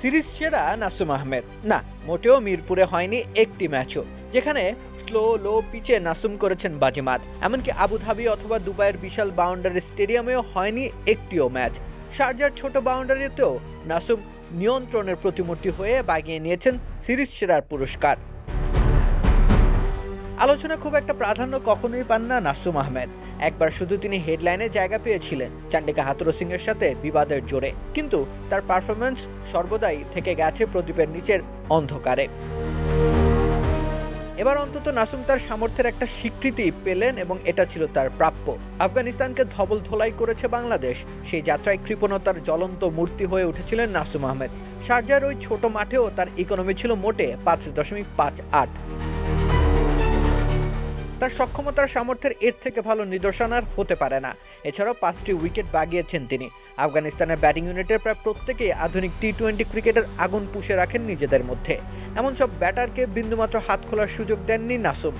Series সেরা নাসুম আহমেদ। না, মোটেও মিরপুরে হয়নি একটি ম্যাচও, যেখানে স্লো, লো পিচে নাসুম করেছেন বাজিমাত। এমনকি আবুধাবি অথবা দুবাইয়ের বিশাল বাউন্ডারি স্টেডিয়ামেও হয়নি একটিও ম্যাচ। শারজার ছোট বাউন্ডারিতেও নাসুম নিয়ন্ত্রণের প্রতিমূর্তি হয়ে বাগিয়ে নিয়েছেন সিরিজ সেরার পুরস্কার। আলোচনা খুব একটা প্রাধান্য কখনোই পান না নাসুম আহমেদ। একবার শুধু তিনি হেডলাইনে জায়গা পেয়েছিলেন চান্ডিকা হাতুরো সিং এর সাথে বিবাদের জোরে। কিন্তু তার পারফরমেন্স সর্বদাই থেকে গেছে প্রদীপের নিচের অন্ধকারে। এবার অন্তত নাসুম তার সামর্থ্যের একটা স্বীকৃতি পেলেন এবং এটা ছিল তার প্রাপ্য। আফগানিস্তানকে ধবল ধোলাই করেছে বাংলাদেশ। সেই যাত্রায় কৃপণতার জ্বলন্ত মূর্তি হয়ে উঠেছিলেন নাসুম আহমেদ। শারজার ওই ছোট মাঠেও তার ইকোনমি ছিল মোটে পাঁচ দশমিক পাঁচ আট। তার সক্ষমতার সামর্থ্যের এর থেকে ভালো নিদর্শন আর হতে পারে না। এছাড়াও পাঁচটি উইকেট বাগিয়েছেন তিনি। আফগানিস্তানের ব্যাটিং ইউনিটের প্রায় প্রত্যেকেই আধুনিক টি টোয়েন্টি ক্রিকেটের আগুন পুষে রাখেন নিজেদের মধ্যে। এমন সব ব্যাটারকে বিন্দুমাত্র হাত খোলার সুযোগ দেননি নাসুম।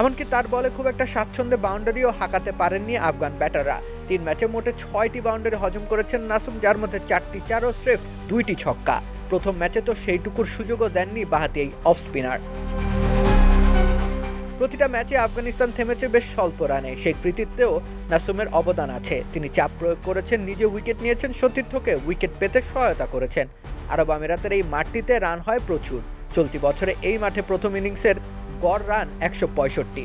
এমনকি তার বলে খুব একটা স্বাচ্ছন্দ্যে বাউন্ডারিও হাঁকাতে পারেননি আফগান ব্যাটাররা। তিন ম্যাচে মোটে ছয়টি বাউন্ডারি হজম করেছেন নাসুম, যার মধ্যে চারটি চার ও স্রেফ দুইটি ছক্কা। প্রথম ম্যাচে তো সেইটুকুর সুযোগও দেননি বাহাতি এই অফ স্পিনার। প্রতিটা ম্যাচে আফগানিস্তান থেমেছে বেশ স্বল্প রানে। সেই কৃতিত্বেও নাসুমের অবদান আছে। তিনি চাপ প্রয়োগ করেছেন, নিজে উইকেট নিয়েছেন, সতীর্থকে উইকেট পেতে সহায়তা করেছেন। আরব আমিরাতের এই মাঠটিতে রান হয় প্রচুর। চলতি বছরে এই মাঠে প্রথম ইনিংসের গড় রান একশো পঁয়ষট্টি।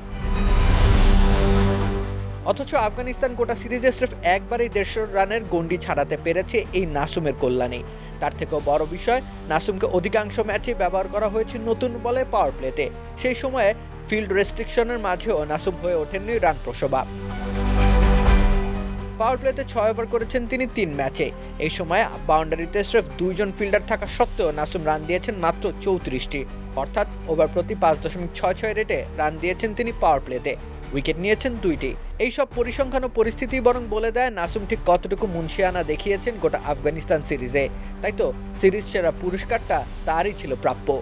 অথচ আফগানিস্তান গোটা সিরিজে স্রেফ একবারই দেড়শো রানের গন্ডি ছাড়াতে পেরেছে এই নাসুমের কল্যাণে। তার থেকেও বড় বিষয়, নাসুমকে অধিকাংশ ম্যাচে ব্যবহার করা হয়েছে নতুন বলে পাওয়ার প্লেতে। সেই সময়ে ফিল্ড রেস্ট্রিকশনের মাঝেও নাসুম হয়ে ওঠেননি রান প্রসবা। পাওয়ার প্লেতে ছয় ওভার করেছেন তিনি তিন ম্যাচে এই সময় বাউন্ডারিতে স্রেফ দুইজন ফিল্ডার থাকা সত্ত্বেও নাসুম রান দিয়েছেন মাত্র চৌত্রিশটি। অর্থাৎ ওভার প্রতি পাঁচ দশমিক ছয় ছয় রেটে রান দিয়েছেন তিনি পাওয়ার প্লেতে উইকেট নিয়েছেন দুইটি। এইসব পরিসংখ্যান ও পরিস্থিতি বরং বলে দেয় নাসুম ঠিক কতটুকু মুন্সিয়ানা দেখিয়েছেন গোটা আফগানিস্তান সিরিজে। তাই তো, সিরিজ সেরা পুরস্কারটা তারই ছিল প্রাপ্য।